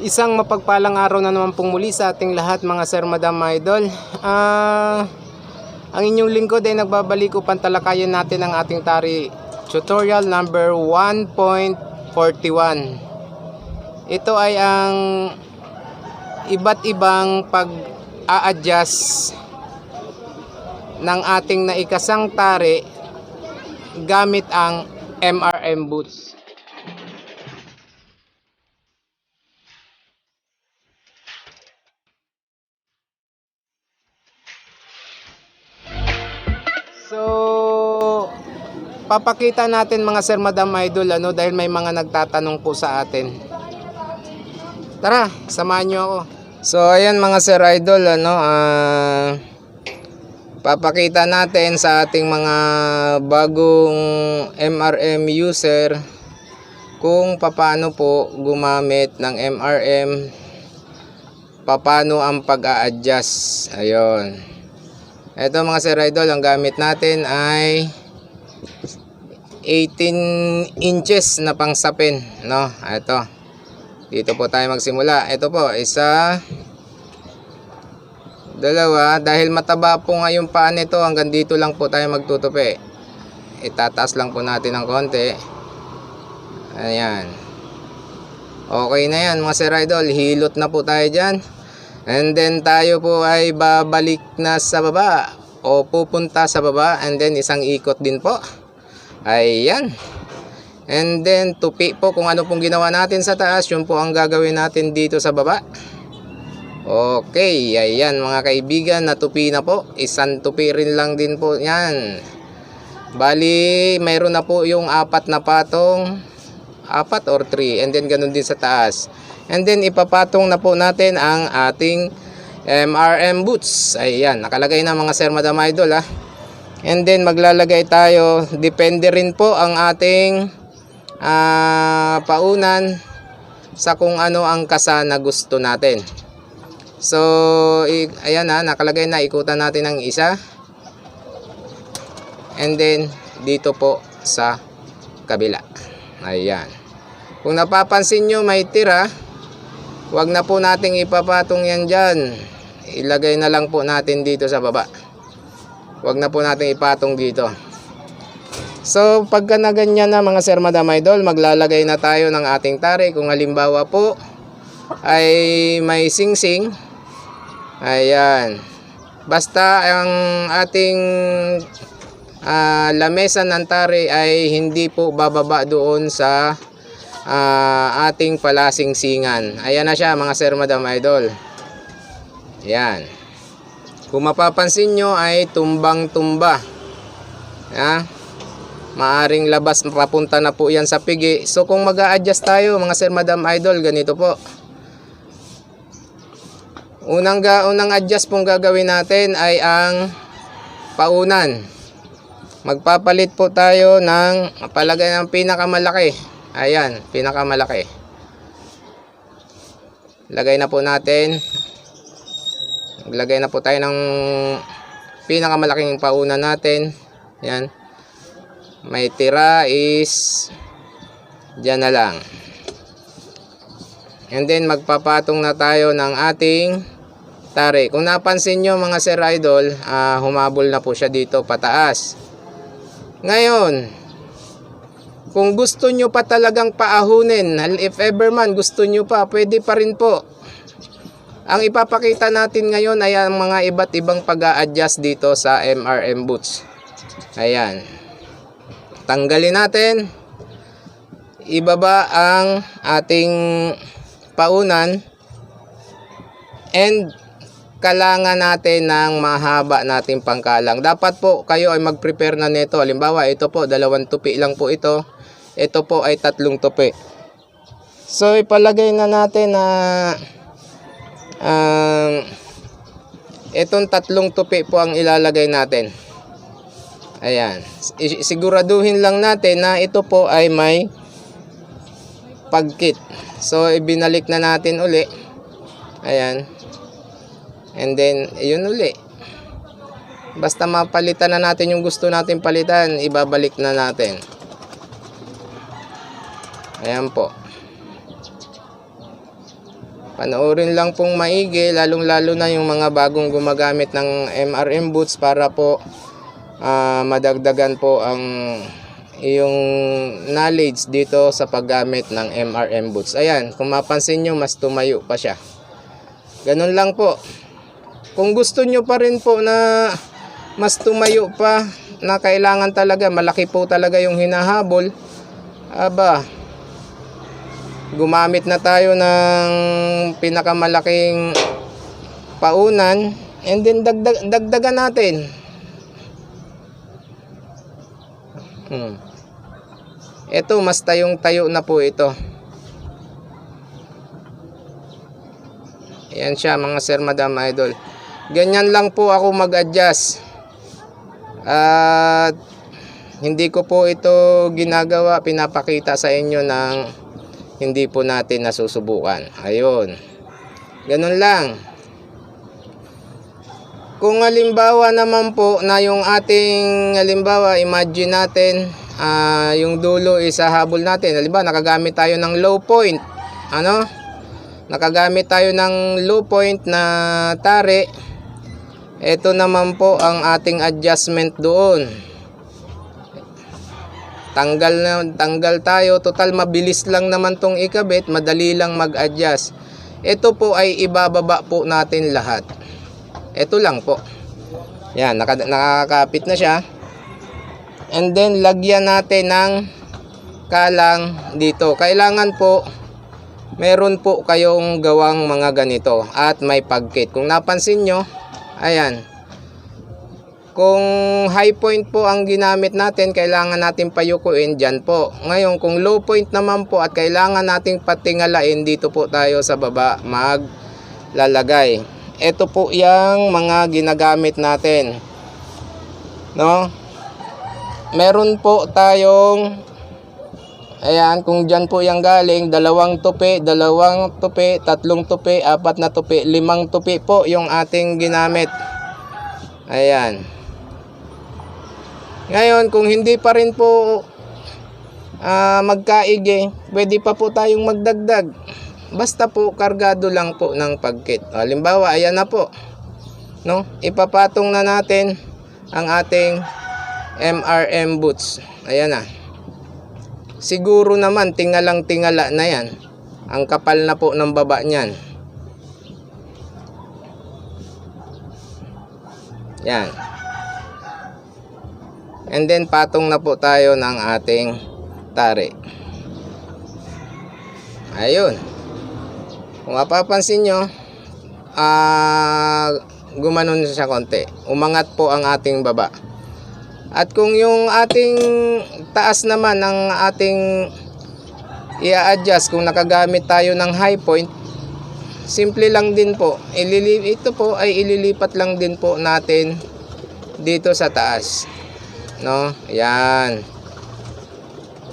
Isang mapagpalang araw na naman pong muli sa ating lahat mga sir, madam, mga idol. Ah, ang inyong lingkod ay nagbabalik upang talakayan natin ang ating tari tutorial number 1.41. Ito ay ang iba't ibang pag-a-adjust ng ating naikasang tari gamit ang MRM boots. So, papakita natin mga sir, madam, idol, ano, dahil may mga nagtatanong po sa atin. Tara, samahan nyo ako. So, ayan mga sir, idol, ano, ah, papakita natin sa ating mga bagong MRM user kung paano po gumamit ng MRM, paano ang pag-a-adjust. Ayun. Ito mga sir idol, ang gamit natin ay 18 inches na pangsapin, no? Ito. Dito po tayo magsimula. Ito po, isa dalawa, dahil mataba po nga yung paa nito, hanggang dito lang po tayo magtutupi. Itataas lang po natin ng konti. Ayan. Okay na yan mga sir idol, hilot na po tayo dyan. And then tayo po ay babalik na sa baba o pupunta sa baba and then isang ikot din po. Ayan. And then tupi po kung ano pong ginawa natin sa taas, yun po ang gagawin natin dito sa baba. Okay, ayan mga kaibigan, natupi na po. Isang tupi rin lang din po yan. Bali, mayroon na po yung apat na patong. Apat or three. And then ganun din sa taas. And then ipapatong na po natin ang ating MRM boots. Ayan, nakalagay na mga sir madam idol ha. And then maglalagay tayo, depende rin po ang ating ah, paunan sa kung ano ang kasa na gusto natin. So, ayan na, nakalagay na, ikutan natin ang isa. And then, dito po sa kabila. Ayan. Kung napapansin nyo, may tira. Huwag na po nating ipapatong yan dyan. Ilagay na lang po natin dito sa baba. Huwag na po nating ipatong dito. So, pagka na ganyan na mga sir, madam, idol, maglalagay na tayo ng ating tari. Kung halimbawa po, ay may sing-sing. Ayan. Basta ang ating ah, lamesa ng tari ay hindi po bababa doon sa ah, ating palasing-singan. Ayan na siya mga sir, madam, idol. Ayan. Kung mapapansin nyo ay tumbang-tumba. Ya. Maaring labas papunta na po yan sa pigi. So kung mag adjust tayo mga sir, madam, idol, ganito po. Unang, ga, unang adjust pong gagawin natin ay ang paunan. Magpapalit po tayo ng palagay ng pinakamalaki. Ayan, pinakamalaki. Lagay na po natin. Maglagay na po tayo ng pinakamalaking paunan natin. Ayan. May tira is dyan na lang. And then magpapatong na tayo ng ating tari. Kung napansin nyo mga sir idol, ah, humabol na po siya dito pataas. Ngayon, kung gusto nyo pa talagang paahunin, if ever man gusto nyo pa, pwede pa rin po. Ang ipapakita natin ngayon ay ang mga iba't ibang pag adjust dito sa MRM boots. Ayan. Tanggalin natin. Ibaba ang ating paunan and kalangan natin ng mahaba nating pangkalang. Dapat po kayo ay mag-prepare na nito. Halimbawa, ito po, dalawang tupi lang po ito. Ito po ay tatlong tupi. So, ipalagay na natin na um, itong tatlong tupi po ang ilalagay natin. Ayan. Siguraduhin lang natin na ito po ay may pagkit. So, ibinalik na natin uli. Ayan. And then, yun uli. Basta mapalitan na natin yung gusto natin palitan, ibabalik na natin. Ayan po. Panoorin lang pong maigi, lalong-lalo na yung mga bagong gumagamit ng MRM boots para po ah, madagdagan po ang iyong knowledge dito sa paggamit ng MRM boots. Ayan, kung mapansin nyo, mas tumayo pa siya. Ganun lang po. Kung gusto nyo pa rin po na mas tumayo pa, na kailangan talaga, malaki po talaga yung hinahabol, aba, gumamit na tayo ng pinakamalaking paunan and then dagdag, dagdagan natin. Hmm. Ito, mas tayong tayo na po ito. Ayan siya mga sir, madam, idol. Ganyan lang po ako mag-adjust. At hindi ko po ito ginagawa, pinapakita sa inyo ng hindi po natin nasusubukan. Ayun. Ganun lang. Kung halimbawa naman po na yung ating halimbawa imagine natin ah, yung dulo is habol natin. Halimbawa nakagamit tayo ng low point. Ano? Nakagamit tayo ng low point na tare. Ito naman po ang ating adjustment doon. Tanggal na tanggal tayo, total mabilis lang naman tong ikabit, madali lang mag-adjust. Ito po ay ibababa po natin lahat. Ito lang po. Yan, naka, nakakapit na siya. And then lagyan natin ng kalang dito. Kailangan po meron po kayong gawang mga ganito at may pagkit. Kung napansin nyo, ayan, kung high point po ang ginamit natin, kailangan natin payukuin dyan po. Ngayon, kung low point naman po at kailangan nating patingalain, dito po tayo sa baba maglalagay. Ito po yung mga ginagamit natin. No? Meron po tayong Ayan, kung dyan po yung galing, dalawang tupi, dalawang tupi, tatlong tupi, apat na tupi, limang tupi po yung ating ginamit. Ayan. Ngayon, kung hindi pa rin po ah, magkaigi, pwede pa po tayong magdagdag. Basta po, kargado lang po ng pagkit. Halimbawa, ayan na po. No? Ipapatong na natin ang ating MRM boots. Ayan na. Siguro naman, tingalang tingala na yan. Ang kapal na po ng baba niyan. Yan. And then patong na po tayo ng ating tari. Ayun. Kung mapapansin nyo, ah, gumanon siya konti. Umangat po ang ating baba. At kung yung ating taas naman ng ating i-adjust kung nakagamit tayo ng high point, simple lang din po. Ilili ito po ay ililipat lang din po natin dito sa taas. No? Yan.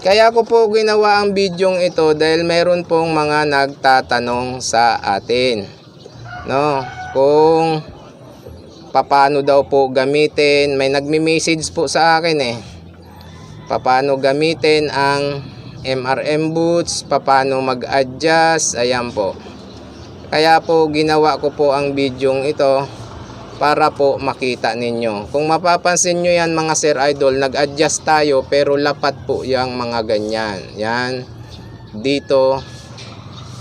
Kaya ko po ginawa ang bidyong ito dahil meron pong mga nagtatanong sa atin. No? Kung paano daw po gamitin, may nagmi-message po sa akin eh. Paano gamitin ang MRM boots, paano mag-adjust, ayan po. Kaya po ginawa ko po ang bidyong ito para po makita ninyo. Kung mapapansin nyo yan mga sir idol, nag-adjust tayo pero lapat po yung mga ganyan. Yan, dito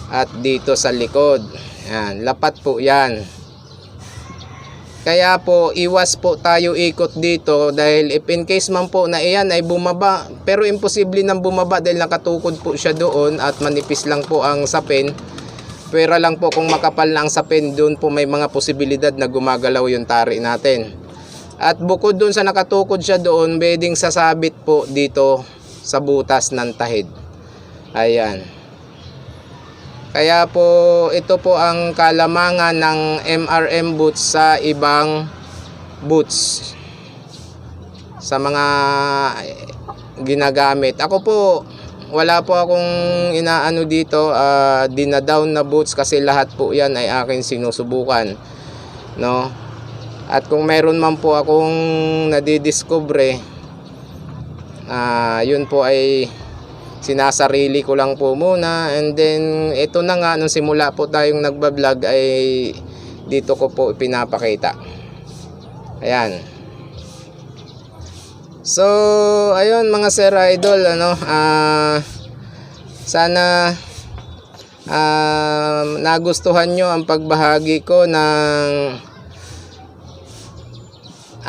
at dito sa likod. Yan, lapat po yan. Kaya po, iwas po tayo ikot dito dahil if in case man po na iyan ay bumaba, pero imposible nang bumaba dahil nakatukod po siya doon at manipis lang po ang sapin. Pera lang po kung makapal na ang sapin, doon po may mga posibilidad na gumagalaw yung tari natin. At bukod doon sa nakatukod siya doon, pwedeng sasabit po dito sa butas ng tahid. Ayan. Kaya po ito po ang kalamangan ng MRM boots sa ibang boots. Sa mga ginagamit. Ako po wala po akong inaano dito uh, dinadown na boots kasi lahat po yan ay akin sinusubukan. No? At kung meron man po akong nadidiscover, ah yun po ay sinasarili ko lang po muna. And then ito na nga nung simula po tayong nagbablog ay dito ko po pinapakita. Ayan. So ayun mga sir idol ano ah sana ah, nagustuhan nyo ang pagbahagi ko ng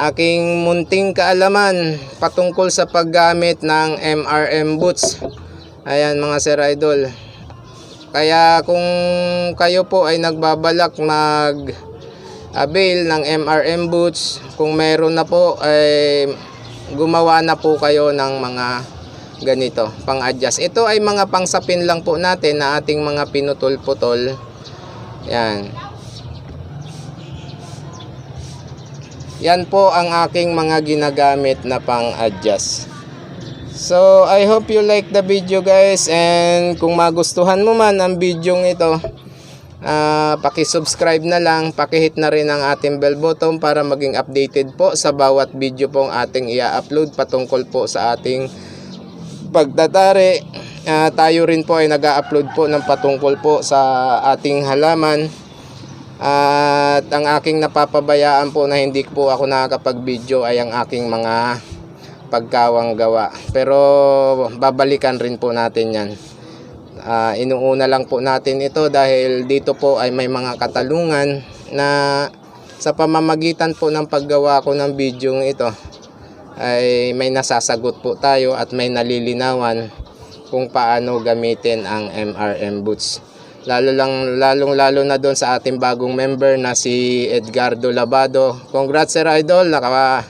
aking munting kaalaman patungkol sa paggamit ng MRM boots. Ayan mga sir idol. Kaya kung kayo po ay nagbabalak mag avail ng MRM boots, kung meron na po ay gumawa na po kayo ng mga ganito, pang-adjust. Ito ay mga pangsapin lang po natin na ating mga pinutol-putol. Yan. Yan po ang aking mga ginagamit na pang-adjust. So, I hope you like the video guys and kung magustuhan mo man ang video ito, ah paki-subscribe na lang, paki-hit na rin ang ating bell button para maging updated po sa bawat video pong ating i-upload patungkol po sa ating pagtatari. Ah, tayo rin po ay nag-upload po ng patungkol po sa ating halaman. At ang aking napapabayaan po na hindi po ako nakakapag-video ay ang aking mga pagkawang gawa. Pero babalikan rin po natin yan. Ah, inuuna lang po natin ito dahil dito po ay may mga katalungan na sa pamamagitan po ng paggawa ko ng video ito ay may nasasagot po tayo at may nalilinawan kung paano gamitin ang MRM boots. Lalo lang lalong lalo na doon sa ating bagong member na si Edgardo Labado. Congrats Sir Idol, naka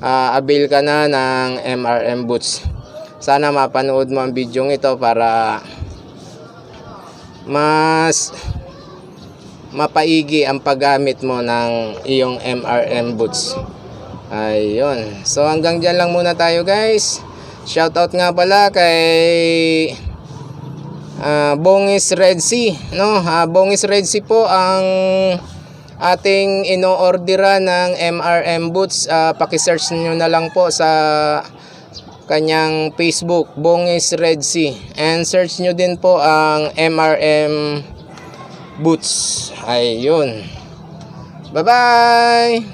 ah, avail ka na ng MRM boots. Sana mapanood mo ang video ito para mas mapaigi ang paggamit mo ng iyong MRM boots. Ayun. So hanggang dyan lang muna tayo guys. Shoutout nga pala kay ah, Bongis Red Sea, no? Ah, Bongis Red Sea po ang ating ino-ordera ng MRM boots. Ah, paki-search niyo na lang po sa kanyang Facebook, Bongis Red Sea. And search nyo din po ang MRM boots. Ayun. Bye-bye!